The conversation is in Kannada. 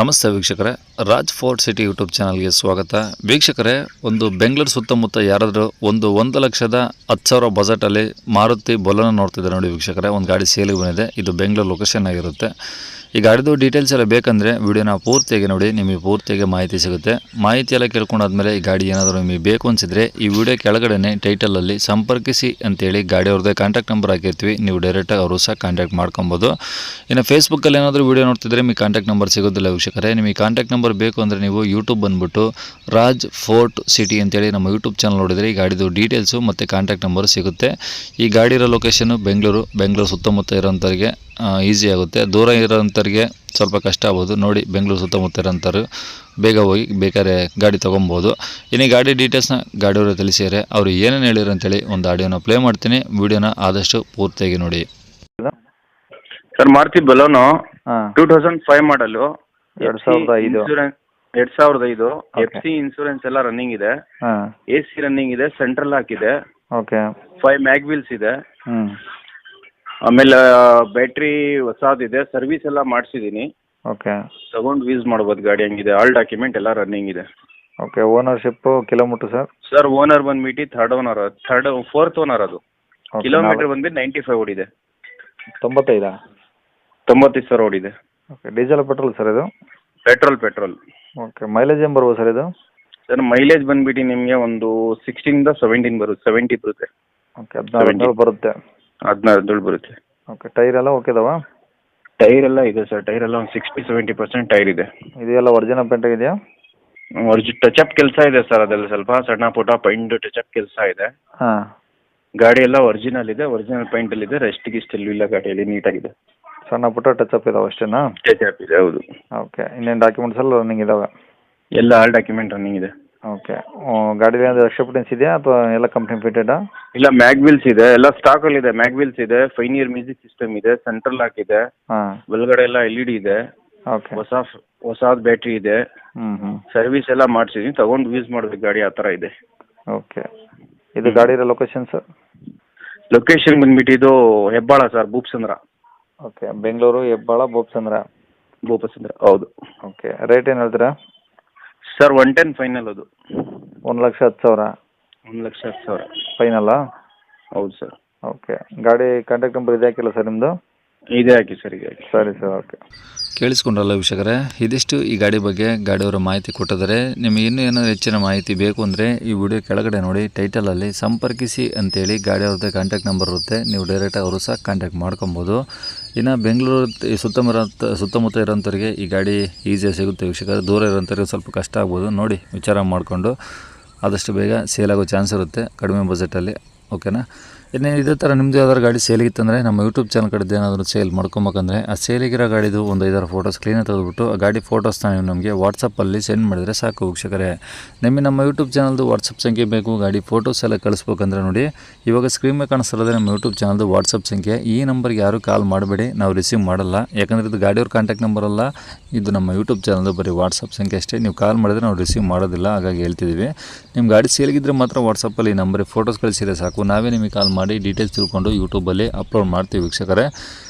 ನಮಸ್ತೆ ವೀಕ್ಷಕರೇ. ರಾಜ್ ಫೋರ್ಟ್ ಸಿಟಿ ಯೂಟ್ಯೂಬ್ ಚಾನಲ್ಗೆ ಸ್ವಾಗತ. ವೀಕ್ಷಕರೇ, ಒಂದು ಬೆಂಗಳೂರು ಸುತ್ತಮುತ್ತ ಯಾರಾದರೂ ಒಂದು ಒಂದು ಲಕ್ಷದ ಹತ್ತು ಸಾವಿರ ಬಜೆಟಲ್ಲಿ ಮಾರುತಿ ಬೊಲನ ನೋಡ್ತಿದ್ದಾರೆ ನೋಡಿ ವೀಕ್ಷಕರೇ, ಒಂದು ಗಾಡಿ ಸೇಲಿಗೆ ಬಂದಿದೆ. ಇದು ಬೆಂಗಳೂರು ಲೊಕೇಶನ್ ಆಗಿರುತ್ತೆ. ಈ ಗಾಡಿದು ಡೀಟೇಲ್ಸ್ ಎಲ್ಲ ಬೇಕಂದರೆ ವಿಡಿಯೋನ ಪೂರ್ತಿಯಾಗಿ ನೋಡಿ, ನಿಮಗೆ ಪೂರ್ತಿಯಾಗಿ ಮಾಹಿತಿ ಸಿಗುತ್ತೆ. ಮಾಹಿತಿ ಎಲ್ಲ ಕೇಳ್ಕೊಂಡಾದ್ಮೇಲೆ ಈ ಗಾಡಿ ಏನಾದರೂ ನಿಮಗೆ ಬೇಕು ಅನಿಸಿದ್ರೆ ಈ ವಿಡಿಯೋ ಕೆಳಗಡೆನೆ ಟೈಟಲಲ್ಲಿ ಸಂಪರ್ಕಿಸಿ ಅಂತೇಳಿ ಗಾಡಿ ಅವ್ರದ್ದೇ ಕಾಂಟ್ಯಾಕ್ಟ್ ನಂಬರ್ ಹಾಕಿರ್ತೀವಿ. ನೀವು ಡೈರೆಕ್ಟಾಗಿ ಅವರು ಸಹ ಕಾಂಟ್ಯಾಕ್ಟ್ ಮಾಡ್ಕೊಬೋದು. ಇನ್ನು ಫೇಸ್ಬುಕ್ಕಲ್ಲಿ ಏನಾದರೂ ವಿಡಿಯೋ ನೋಡ್ತಿದ್ರೆ ನಿಮಗೆ ಕಾಂಟ್ಯಾಕ್ಟ್ ನಂಬರ್ ಸಿಗೋದಿಲ್ಲ ವೀಕ್ಷಕರೇ. ನಿಮಗೆ ಕಾಂಟ್ಯಾಕ್ಟ್ ನಂಬರ್ ಬೇಕು ಅಂದರೆ ನೀವು ಯೂಟ್ಯೂಬ್ ಬಂದುಬಿಟ್ಟು ರಾಜ್ ಫೋರ್ಟ್ ಸಿಟಿ ಅಂತೇಳಿ ನಮ್ಮ ಯೂಟ್ಯೂಬ್ ಚಾನಲ್ ನೋಡಿದರೆ ಈ ಗಾಡಿದು ಡೀಟೇಲ್ಸು ಮತ್ತು ಕಾಂಟ್ಯಾಕ್ಟ್ ನಂಬರ್ ಸಿಗುತ್ತೆ. ಈ ಗಾಡಿ ಇರೋ ಲೊಕೇಶನ್ನು ಬೆಂಗಳೂರು ಬೆಂಗಳೂರು ಸುತ್ತಮುತ್ತ ಇರೋಂಥವ್ರಿಗೆ ಈಸಿ ಆಗುತ್ತೆ. ದೂರ ಇರೋಂಥವ್ರಿಗೆ ಸ್ವಲ್ಪ ಕಷ್ಟ ಆಗ್ಬೋದು. ನೋಡಿ ಬೆಂಗಳೂರು ಸುತ್ತಮುತ್ತ ಇರೋಂಥವ್ರು ಬೇಗ ಹೋಗಿ ಬೇಕಾದ್ರೆ ಗಾಡಿ ತೊಗೊಬೋದು. ಇನ್ನು ಗಾಡಿ ಡೀಟೇಲ್ಸ್ನ ಗಾಡಿಯವರು ತಿಳಿಸಿದರೆ ಅವರು ಏನೇನು ಹೇಳಿರು ಅಂತೇಳಿ ಒಂದು ಆಡಿಯೋನ ಪ್ಲೇ ಮಾಡ್ತೀನಿ. ವಿಡಿಯೋನ ಆದಷ್ಟು ಪೂರ್ತಿಯಾಗಿ ನೋಡಿ. Sir Maruti Baleno two thousand five ಮಾಡಲು ಎರಡ್ ಸಾವಿರದ ಐದು. ಎರಡ್ ಸಾವಿರದ ಐದು. ಎಫ್ ಸಿ ಇನ್ಸೂರೆನ್ಸ್ ಎಲ್ಲ ರನ್ನಿಂಗ್ ಇದೆ. ಹಾಂ. ಎ ಸಿ ರನ್ನಿಂಗ್ ಇದೆ ಸೆಂಟ್ರಲ್ ಹಾಕಿದೆ. ಓಕೆ ಫೈವ್ ಮ್ಯಾಗ್ ವೀಲ್ಸ್ ಇದೆ. ಆಮೇಲೆ ಬ್ಯಾಟ್ರಿ ಹೊಸದಿದೆ ಸರ್ವಿಸ್ ಎಲ್ಲ ಮಾಡಿಸಿದ್ದೀನಿ ಓಕೆ ತಗೊಂಡು ಯೂಸ್ ಮಾಡ್ಬೋದು ಗಾಡಿ ಹಂಗಿದೆ. ಆಲ್ ಡಾಕ್ಯುಮೆಂಟ್ ಎಲ್ಲ ರನ್ನಿಂಗ್ ಇದೆ. Okay ownership kilometre sir sir owner ಬಂದ್ಬಿಟ್ಟು third owner third fourth owner ಅದು. Okay, ಕಿಲೋಮೀಟರ್ ಬಂದ್ಬಿಟ್ಟು ನೈಂಟಿ ಫೈವ್ ಓಡಿದೆ. ತೊಂಬತ್ತೈದಾ? ತೊಂಬತ್ತೈದು ಸರ್ ಓಡಿದೆ. ಓಕೆ ಡೀಸೆಲ್ ಪೆಟ್ರೋಲ್ ಸರ್ ಇದು? ಪೆಟ್ರೋಲ್ ಪೆಟ್ರೋಲ್ ಓಕೆ ಮೈಲೇಜ್ ಏನು ಬರ್ಬೋದು ಸರ್ ಇದು? ಸರ್ ಮೈಲೇಜ್ ಬಂದ್ಬಿಟ್ಟು ನಿಮಗೆ ಒಂದು ಸಿಕ್ಸ್ಟೀನ್ ಸೆವೆಂಟೀನ್ ಬರುತ್ತೆ ಸೆವೆಂಟಿ ಬರುತ್ತೆ. ಓಕೆ ಹದಿನಾರು ಹದಿನೇಳು ಬರುತ್ತೆ. ಹದಿನಾರು ಹದಿನೇಳು ಬರುತ್ತೆ. ಓಕೆ ಟೈರ್ ಎಲ್ಲ ಓಕೆ ಇದಾವಾ ಟೈರ್ ಎಲ್ಲ ಇದೆ ಸರ್ ಟೈರ್ ಎಲ್ಲ ಒಂದು ಸಿಕ್ಸ್ಟಿ ಸೆವೆಂಟಿ ಪರ್ಸೆಂಟ್ ಟೈರ್ ಇದೆ. ಇದೆಲ್ಲ ಒರಿಜಿನಲ್ ಪೇಂಟ್ ಆಗಿದೆಯಾ? ಒರ್ಜಿ ಟಚಪ್ ಕೆಲಸ ಇದೆ ಸರ್ ಅದೆಲ್ಲ ಸ್ವಲ್ಪ. ಸಣ್ಣ ಪುಟ್ಟ ಪೈಂಟ್ ಟಚಪ್ ಕೆಲಸ ಇದೆ. ಹಾಂ. ಗಾಡಿ ಎಲ್ಲ ಒರಿಜಿನಲ್ ಇದೆ. ಒರಿಜಿನಲ್ ಪೈಂಟಲ್ಲಿ ಇದೆ. ರೆಸ್ಟ್ ಗಿಸ್ಟ್ ಎಲ್ಲೂ ಇಲ್ಲ ಗಾಡಿಯಲ್ಲಿ. ನೀಟಾಗಿದೆ ಸಣ್ಣ ಪುಟ್ಟ ಟಚಪ್ ಇದಾವೆ ಅಷ್ಟೇನಾ? ಟಚಪ್ ಇದೆ ಹೌದು. ಓಕೆ ಇನ್ನೇನು ಡಾಕ್ಯುಮೆಂಟ್ಸ್ ಎಲ್ಲ ರನ್ನಿಂಗ್ ಇದಾವೆ? ಎಲ್ಲ ಆಲ್ ಡಾಕ್ಯುಮೆಂಟ್ ರನ್ನಿಂಗ್ ಇದೆ. ಓಕೆ. ಗಾಡಿ ಏನಾದರೂ ಎಕ್ಸ್ಟ್ರಾ ಫಿಟೆನ್ಸ್ ಇದೆಯಾ ಅಥವಾ ಎಲ್ಲ ಕಂಪ್ನಿ ಫಿಟೆಡಾ ಇಲ್ಲ ಮ್ಯಾಗ್ ವೀಲ್ಸ್ ಇದೆ. ಎಲ್ಲ ಸ್ಟಾಕಲ್ಲಿ ಇದೆ. ಮ್ಯಾಗ್ ವೀಲ್ಸ್ ಇದೆ. ಫೈನ್ ಇಯರ್ ಮ್ಯೂಸಿಕ್ ಸಿಸ್ಟಮ್ ಇದೆ ಸೆಂಟ್ರಲ್ ಹಾಕಿದೆ ಹಾಂ. ಒಳಗಡೆ ಎಲ್ಲ ಎಲ್ ಇ ಡಿ ಇದೆ. ಓಕೆ. ಹೊಸ ಹೊಸಾದ ಬ್ಯಾಟ್ರಿ ಇದೆ. ಹ್ಞೂ ಹ್ಞೂ ಸರ್ವಿಸ್ ಎಲ್ಲ ಮಾಡಿಸಿದ್ದೀನಿ ತಗೊಂಡು ಯೂಸ್ ಮಾಡ್ಬೇಕು. ಗಾಡಿ ಆ ಥರ ಇದೆ. ಓಕೆ. ಇದು ಗಾಡಿ ಇರೋ ಲೊಕೇಶನ್ ಸರ್ ಲೊಕೇಶನ್ ಬಂದ್ಬಿಟ್ಟು ಇದು ಹೆಬ್ಬಾಳ ಸರ್ ಭೂಪಸಂದ್ರ ಓಕೆ. ಬೆಂಗಳೂರು ಹೆಬ್ಬಾಳ ಬೋಪ್ಸಂದ್ರ ಭೂಪಸಂದ್ರ ಹೌದು. ಓಕೆ. ರೇಟ್ ಏನು ಹೇಳ್ತೀರಾ? ಸರ್ ಒನ್ ಟೆನ್ ಫೈನಲ್ ಅದು. ಒಂದು ಲಕ್ಷ ಹತ್ತು ಸಾವಿರ. ಒಂದು ಲಕ್ಷ ಹತ್ತು ಸಾವಿರ. ಫೈನಲ್ ಹೌದು ಸರ್ ಓಕೆ ಗಾಡಿ ಕಾಂಟ್ಯಾಕ್ಟ್ ನಂಬರ್ ಇದೆ ಹಾಕಿಲ್ಲ ಸರ್ ನಿಮ್ಮದು ಇದೆ ಹಾಕಿ ಸರ್ ಇದೇ ಹಾಕಿ. ಸರಿ ಸರ್ ಓಕೆ ಕೇಳಿಸ್ಕೊಂಡ್ರಲ್ಲ ವೀಕ್ಷಕರೇ, ಇದಿಷ್ಟು ಈ ಗಾಡಿ ಬಗ್ಗೆ ಗಾಡಿಯವರ ಮಾಹಿತಿ ಕೊಟ್ಟಿದ್ದಾರೆ. ನಿಮಗೆ ಇನ್ನೂ ಏನಾದರೂ ಹೆಚ್ಚಿನ ಮಾಹಿತಿ ಬೇಕು ಅಂದರೆ ಈ ವಿಡಿಯೋ ಕೆಳಗಡೆ ನೋಡಿ ಟೈಟಲಲ್ಲಿ ಸಂಪರ್ಕಿಸಿ ಅಂತೇಳಿ ಗಾಡಿಯವ್ರದ್ದು ಕಾಂಟ್ಯಾಕ್ಟ್ ನಂಬರ್ ಇರುತ್ತೆ. ನೀವು ಡೈರೆಕ್ಟ್ ಅವರು ಸಹ ಕಾಂಟ್ಯಾಕ್ಟ್ ಮಾಡ್ಕೊಬೋದು. ಇನ್ನು ಬೆಂಗಳೂರು ಸುತ್ತಮುತ್ತ ಸುತ್ತಮುತ್ತ ಇರೋಂಥವ್ರಿಗೆ ಈ ಗಾಡಿ ಈಸಿಯಾಗಿ ಸಿಗುತ್ತೆ ವೀಕ್ಷಕರೇ. ದೂರ ಇರೋಂಥವ್ರಿಗೆ ಸ್ವಲ್ಪ ಕಷ್ಟ ಆಗ್ಬೋದು. ನೋಡಿ, ವಿಚಾರ ಮಾಡಿಕೊಂಡು ಆದಷ್ಟು ಬೇಗ ಸೇಲ್ ಆಗೋ ಚಾನ್ಸ್ ಇರುತ್ತೆ ಕಡಿಮೆ ಬಜೆಟಲ್ಲಿ ಓಕೆನಾ ಇನ್ನು ಇದೇ ಥರ ನಿಮ್ಮದು ಯಾವ್ದಾದ್ರು ಗಾಡಿ ಸೇಲಿಗಿತ್ತಂದರೆ ನಮ್ಮ ಯೂಟ್ಯೂಬ್ ಚಾನಲ್ ಕಡೆದು ಏನಾದರೂ ಸೇಲ್ ಮಾಡ್ಕೊಬೇಕಂದ್ರೆ ಆ ಸೇಲಿಗಿರೋ ಗಾಡಿದು ಒಂದು ಐದಾರು ಫೋಟೋಸ್ ಕ್ಲೀನಾಗಿ ತೆಗೆದುಬಿಟ್ಟು ಆ ಗಾಡಿ ಫೋಟೋಸ್ನ ನೀವು ನಮಗೆ ವಾಟ್ಸಪ್ಪಲ್ಲಿ ಸೆಂಡ್ ಮಾಡಿದರೆ ಸಾಕು ವೀಕ್ಷಕರೇ. ನಿಮಗೆ ನಮ್ಮ ಯೂಟ್ಯೂಬ್ ಚಾನಲ್ದು ವಾಟ್ಸಪ್ ಸಂಖ್ಯೆ ಬೇಕು, ಗಾಡಿ ಫೋಟೋಸ್ ಎಲ್ಲ ಕಳಿಸ್ಬೇಕಂದ್ರೆ ನೋಡಿ. ಇವಾಗ ಸ್ಕ್ರೀನ್ ಮೇಲೆ ಕಾಣಿಸ್ತಿರೋದೇ ನಮ್ಮ ಯೂಟ್ಯೂಬ್ ಚಾನಲ್ದು ವಾಟ್ಸಪ್ ಸಂಖ್ಯೆ. ಈ ನಂಬರ್ಗೆ ಯಾರೂ ಕಾಲ್ ಮಾಡಬೇಡಿ, ನಾವು ರಿಸೀವ್ ಮಾಡಲ್ಲ. ಯಾಕಂದರೆ ಇದು ಗಾಡಿಯವ್ರ ಕಾಂಟ್ಯಾಕ್ಟ್ ನಂಬರ್ ಅಲ್ಲ, ಇದು ನಮ್ಮ ಯೂಟ್ಯೂಬ್ ಚಾನಲ್ದು ಬರೀ ವಾಟ್ಸಪ್ ಸಂಖ್ಯೆ ಅಷ್ಟೇ. ನೀವು ಕಾಲ್ ಮಾಡಿದ್ರೆ ನಾವು ರಿಸೀವ್ ಮಾಡೋದಿಲ್ಲ, ಹಾಗಾಗಿ ಹೇಳ್ತಿದ್ದೀವಿ ನಿಮ್ಮ ಗಾಡಿ ಸೇಲ್ಗಿದ್ರೆ ಮಾತ್ರ ವಾಟ್ಸಪ್ಪಲ್ಲಿ ಈ ನಂಬರಿಗೆ ಫೋಟೋಸ್ ಕಳಿಸಿದ್ರೆ ಸಾಕು. ನಾವೇ ನಿಮಗೆ ಕಾಲ್ ಮಾಡಿ ಡೀಟೇಲ್ಸ್ ತಿಳ್ಕೊಂಡು ಯೂಟ್ಯೂಬಲ್ಲಿ ಅಪ್ಲೋಡ್ ಮಾಡ್ತೀವಿ ವೀಕ್ಷಕರೇ.